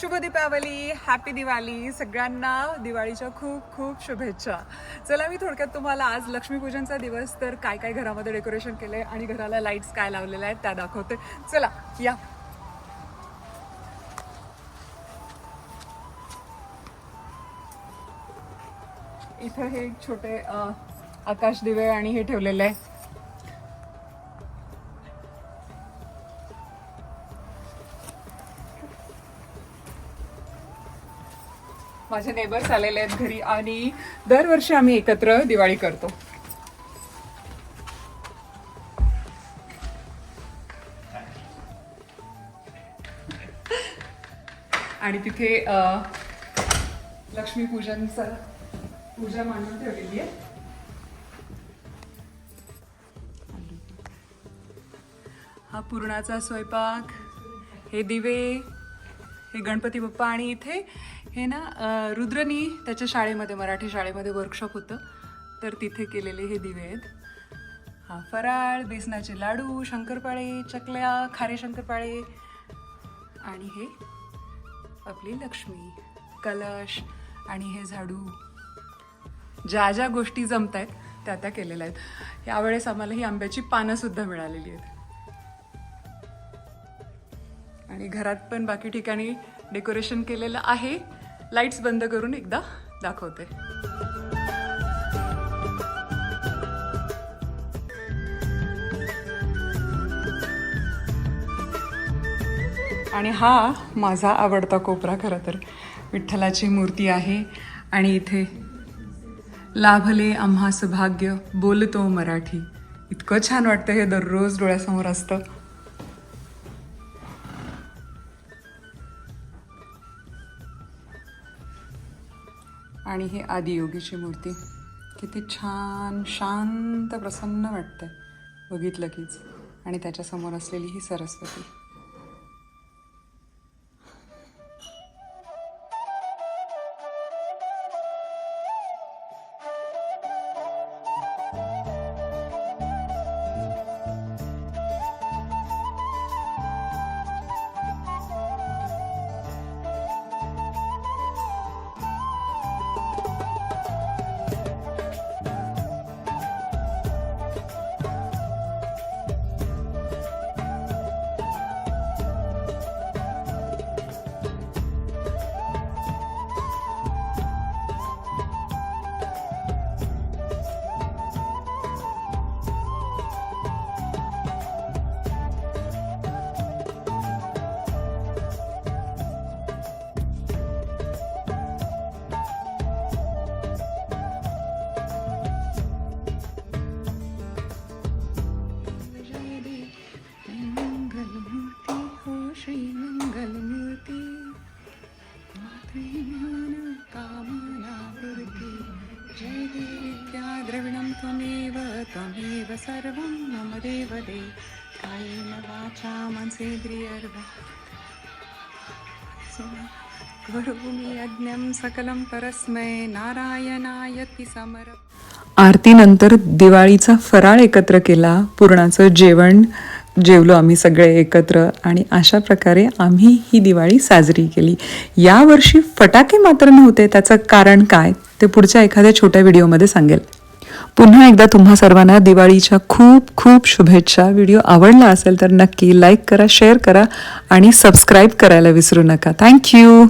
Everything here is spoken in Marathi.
शुभ दीपावली हॅपी दिवाळी सगळ्यांना दिवाळीच्या खूप खूप शुभेच्छा. चला मी थोडक्यात तुम्हाला आज लक्ष्मीपूजनचा दिवस तर काय काय घरामध्ये डेकोरेशन केलं आहे आणि घराला लाईट्स काय लावलेल्या आहेत त्या दाखवते. चला या. इथं हे छोटे आकाश दिवे आणि हे ठेवलेले आहे. माझे नेबर्स आलेले आहेत घरी आणि दरवर्षी आम्ही एकत्र दिवाळी करतो. आणि तिथे अ, लक्ष्मीपूजनचं पूजा मांडून ठेवलेली आहे. हा पुरणाचा स्वयंपाक हे दिवे हे गणपती बाप्पा आणि इथे हे ना रुद्रनी त्याच्या शाळेमध्ये मराठी शाळेमध्ये वर्कशॉप होतं. तर तिथे केलेले हे दिवे आहेत. हां फराळ बेसनाचे लाडू शंकरपाळे चकल्या खारे शंकरपाळे आणि हे आपली लक्ष्मी कलश आणि हे झाडू. ज्या ज्या गोष्टी जमत आहेत त्या त्या केलेल्या आहेत. यावेळेस आम्हाला ही आंब्याची पानंसुद्धा मिळालेली आहेत. आणि घरात पण बाकी ठिकाणी डेकोरेशन केलेलं आहे. लाईट्स बंद करून एकदा दाखवते. आणि हा माझा आवडता कोपरा खरं तर विठ्ठलाची मूर्ती आहे आणि इथे लाभले आम्हास भाग्य बोलतो मराठी. इतकं छान वाटतं हे दररोज डोळ्यासमोर असतं. आणि ही आदियोगीची मूर्ती. किती छान शांत प्रसन्न वाटतंय. बघितलं कीच. आणि त्याच्यासमोर असलेली ही सरस्वती. त्वमेव सर्वं मम देवदे। कायेन वाचा मनसेन्द्रियर्वा करोमि यज्ञं सकलं परस्मै नारायणायति समर आरतीनंतर दिवाळीचा फराळ एकत्र केला पुरणाचं जेवण जेवलो आम्ही सगळे एकत्र आणि अशा प्रकारे आम्ही ही दिवाळी साजरी केली. यावर्षी फटाके मात्र नव्हते त्याचं कारण काय? ते पुढच्या एखाद्या छोट्या व्हिडिओमध्ये सांगेल. पुन्हा एकदा तुम्हा सर्वांना दिवाळीच्या खूप खूप शुभेच्छा. व्हिडिओ आवडला असेल तर नक्की लाईक करा शेअर करा आणि सबस्क्राईब करायला विसरू नका. थँक्यू